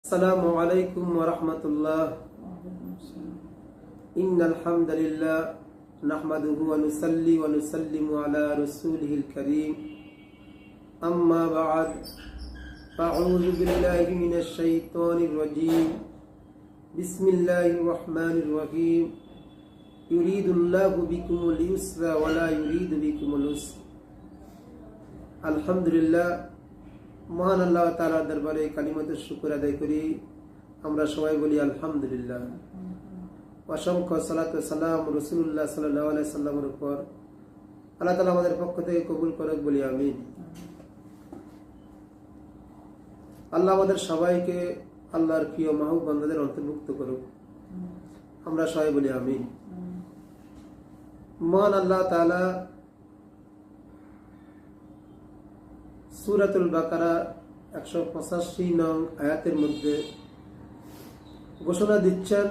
السلام عليكم ورحمة الله. إن الحمد لله نحمده ونصلي ونسلم على رسوله الكريم. أما بعد فأعوذ بالله من الشيطان الرجيم. بسم الله الرحمن الرحيم. يريد الله بكم اليسر ولا يريد بكم العسر. الحمد لله মহান আল্লাহ তালার দরবারে কালিমাতের শুকুর আদায় করি। আমরা সবাই বলি আলহামদুলিল্লাহ। অসংখ্য সালাত সালাম রসুল্লাহ সাল্লাহ সাল্লামের উপর। আল্লাহ তালা আমাদের পক্ষ থেকে কবুল করুক, বলি আমিন। আল্লাহ আমাদের সবাইকে আল্লাহর প্রিয় মাহবুব বান্দাদের অন্তর্ভুক্ত করুক। আমরা সবাই বলি আমি মহান আল্লাহ তালা সুরাতুল বাকারা একশো পঁচাশি নং আয়াতের মধ্যে ঘোষণা দিচ্ছেন,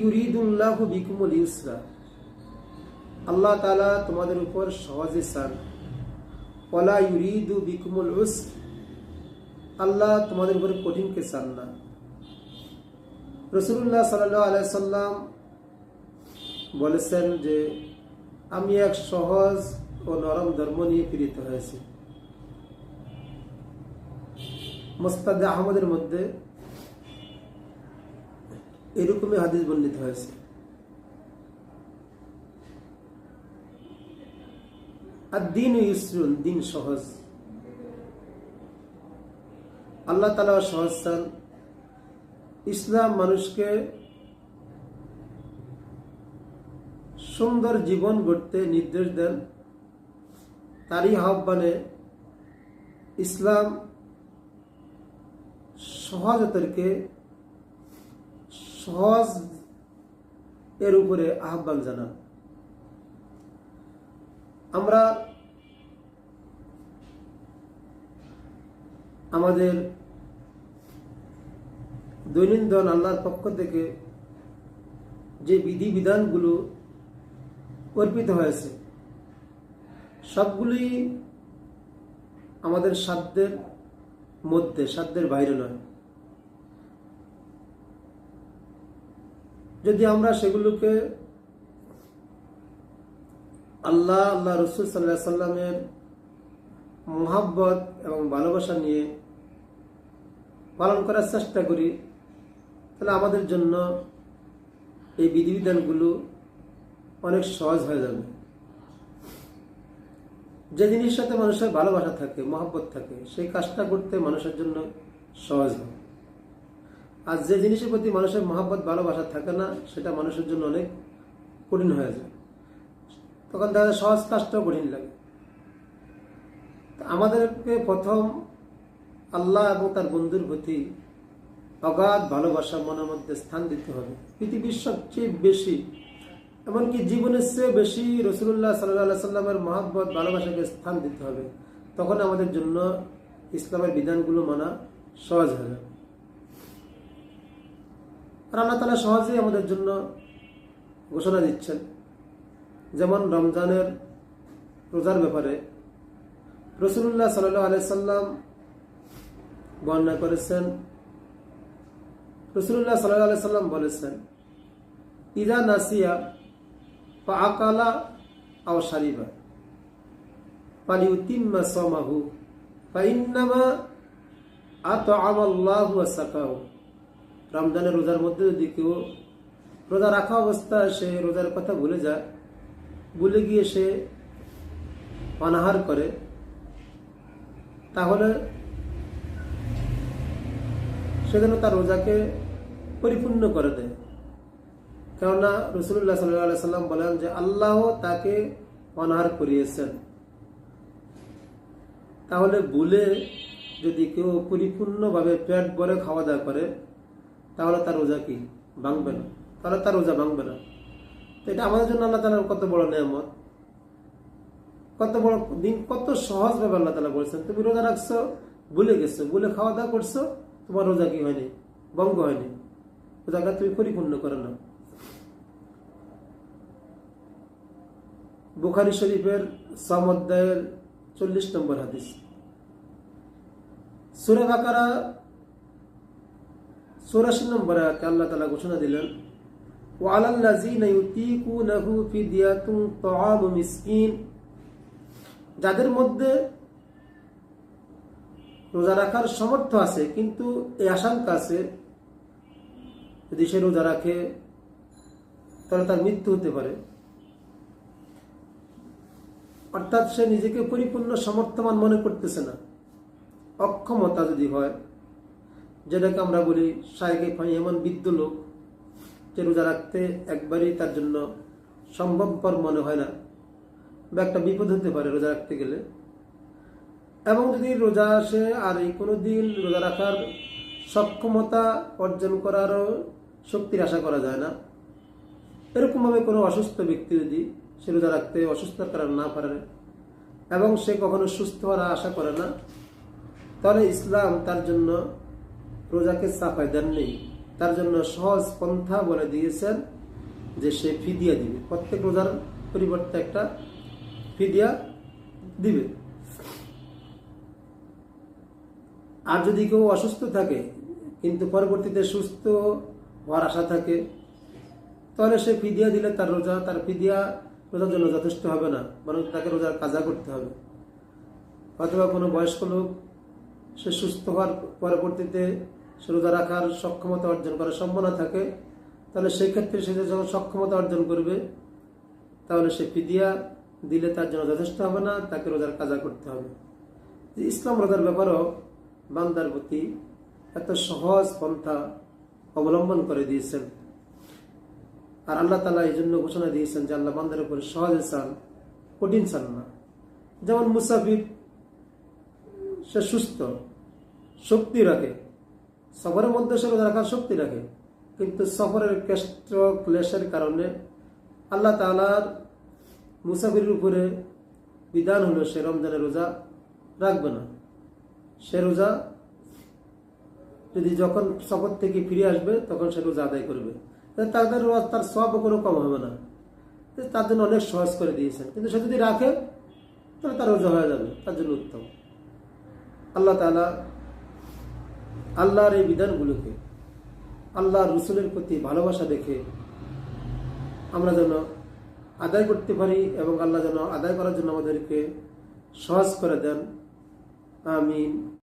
ইউরিদুল্লাহ বিকুমুল ইউসরা। আল্লাহ তালা তোমাদের উপর সহজে চান ওলা ইউরিদু বিকুমুল উস আল্লাহ তোমাদের উপর কঠিনকে চান না। রসুল্লাহ সাল্লাহ আলাইসাল্লাম বলেছেন যে, আমি এক সহজ ও নরম ধর্ম নিয়ে পীড়িত হয়েছি। মোস্তাদ আহমদের মধ্যে এরকমই হাদিস বর্ণিত হয়েছে। আর দিন ইসরুন, দিন সহজ। আল্লাহ তালা সহজ চান ইসলাম মানুষকে সুন্দর জীবন গড়তে নির্দেশ দেন। তারই আহ্বানে ইসলাম সহজতাকে সহজ এর উপরে আহ্বান জানান। আমরা আমাদের দৈনন্দিন আল্লাহর পক্ষ থেকে যে বিধিবিধানগুলো অর্পিত হয়েছে সবগুলি আমাদের সাধ্যের মধ্যে, সাধ্যের বাইরে নয়। যদি আমরা সেগুলোকে আল্লাহ আল্লাহ রসুল সাল্লাহ সাল্লামের মোহাব্বত এবং ভালোবাসা নিয়ে পালন করার চেষ্টা করি, তাহলে আমাদের জন্য এই বিধিবিধানগুলো অনেক সহজ হয়ে যাবে। যে জিনিসের সাথে মানুষের ভালোবাসা থাকে, মহাব্বত থাকে, সেই কাজটা করতে মানুষের জন্য সহজ হয়। আর যে জিনিসের প্রতি মানুষের মহাব্বত, ভালোবাসা থাকে না, সেটা মানুষের জন্য অনেক কঠিন হয়ে যায়। তখন দেখা যায় সহজ কাজটাও কঠিন লাগে। আমাদেরকে প্রথম আল্লাহ এবং তার বন্ধুর প্রতি অগাধ ভালোবাসা মনের মধ্যে স্থান দিতে হবে। পৃথিবীর সবচেয়ে বেশি এমনকি জীবনের চেয়ে বেশি রসুল্লাহ সাল্লাহ সাল্লামের মহাব্বত, ভালোবাসাকে স্থান দিতে হবে। তখন আমাদের জন্য ইসলামের বিধানগুলো মানা সহজ যাবে আর আল্লাহ তালা সহজেই আমাদের জন্য ঘোষণা দিচ্ছেন, যেমন রমজানের রোজার ব্যাপারে। রসুল্লাহ সাল্লাহ আলাইসাল্লাম বর্ণনা করেছেন রসুল্লাহ সাল্লাহ আলাইসাল্লাম বলেছেন, ইদা নাসিয়া আকালা আও সারিবা। ফালিউতিম্মা সমাহু ফাইন্নামা আতআমাল্লাহু ওয়া সাকাহু। রমজানের রোজার মধ্যে যদি কেউ রোজা রাখা অবস্থায় সে রোজার কথা ভুলে যায়, ভুলে গিয়ে সে অনাহার করে, তাহলে সে তার রোজাকে পরিপূর্ণ করে দেয়। কেননা রসুল্লাহ সাল্লাহ সাল্লাম বলেন যে আল্লাহ তাকে অনাহার করিয়েছেন। তাহলে ভুলে যদি কেউ পরিপূর্ণভাবে পেট ভরে খাওয়া দাওয়া করে, তাহলে তার রোজা কি? ভাঙবে না। তাহলে তার রোজা ভাঙবে না। এটা আমাদের জন্য আল্লাহ তালার কত বড় নিয়ামত। কত বড় দিন, কত সহজভাবে আল্লাহ তালা বলছেন, তুমি রোজা রাখছো, ভুলে গেছো, ভুলে খাওয়া দাওয়া করছ, তোমার রোজা কি হয়নি? ভঙ্গ হয়নি। রোজাটা তুমি পরিপূর্ণ করে নাও। বুখারি শরীফের সম অধ্যায়ের চল্লিশ নম্বর হাদিস সুরে বাকারা চৌরাশি নম্বর আয়াতে আল্লাহ তালা ঘোষণা দিলেন وعلى الذين يطيقونه فدية طعام مسكين যাদের মধ্যে রোজা রাখার সামর্থ্য আছে কিন্তু এই আশঙ্কা আছে যদি সে রোজা রাখে তাহলে তার মৃত্যু হতে পারে অর্থাৎ সে নিজেকে পরিপূর্ণ সমর্থমান মনে করতেছে না। অক্ষমতা যদি হয়, যেটাকে আমরা বলি সাহেকে ফাই, এমন বৃদ্ধ লোক যে রোজা রাখতে একবারই তার জন্য সম্ভবপর মনে হয় না বা একটা বিপদ হতে পারে রোজা রাখতে গেলে। এবং যদি রোজা আসে আর এই কোনো দিন রোজা রাখার সক্ষমতা অর্জন করারও শক্তির আশা করা যায় না। এরকমভাবে কোনো অসুস্থ ব্যক্তি যদি সে রোজা রাখতে অসুস্থতার কারণে না পারে। এবং সে কখনো সুস্থ হওয়ার আশা করে না। তাহলে ইসলাম তার জন্য রোজাকে চাপাই দেন নেই। তার জন্য সহজ পন্থা বলে দিয়েছেন যে সে ফিদিয়া দিবে। প্রত্যেক রোজার পরিবর্তে একটা ফিদিয়া দিবে। আর যদি কেউ অসুস্থ থাকে, কিন্তু পরবর্তীতে সুস্থ হওয়ার আশা থাকে, তাহলে সে ফিদিয়া দিলে তার রোজা, তার ফিদিয়া রোজার জন্য যথেষ্ট হবে না, বরং তাকে রোজার কাজা করতে হবে। অথবা কোনো বয়স্ক লোক সে সুস্থ হওয়ার পরবর্তীতে সে রোজা রাখার সক্ষমতা অর্জন করার সম্ভাবনা থাকে, তাহলে সেই ক্ষেত্রে সে যখন সক্ষমতা অর্জন করবে, তাহলে সে ফিদিয়া দিলে তার জন্য যথেষ্ট হবে না, তাকে রোজার কাজা করতে হবে। ইসলাম রোজার ব্যাপারও বান্দার প্রতি এত সহজ পন্থা অবলম্বন করে দিয়েছেন। আর আল্লাহ তালা এই জন্য ঘোষণা দিয়েছেন যে আল্লাহ বান্দার উপর সহজে চান কঠিন চান না। যেমন মুসাফির, সে সুস্থ, শক্তি রাখে। সফরের মধ্যে সে রাখার শক্তি রাখে। কিন্তু সফরের কেষ্ট, ক্লেশের কারণে আল্লাহ তালার মুসাফিরের উপরে বিধান হলো সে রমজানের রোজা রাখবে না। সে রোজা যদি যখন সফর থেকে ফিরে আসবে, তখন সে রোজা আদায় করবে। তাদের রোজ তার সব কোনো কম হবে না। তার জন্য অনেক সহজ করে দিয়েছেন। কিন্তু সে যদি রাখে, তাহলে তার রোজা হয়ে যাবে, তার জন্য উত্তম। আল্লাহ তালা আল্লাহর এই বিধানগুলোকে আল্লাহ রসুলের প্রতি ভালোবাসা দেখে আমরা যেন আদায় করতে পারি এবং আল্লাহ যেন আদায় করার জন্য আমাদেরকে সহজ করে দেন। আমিন।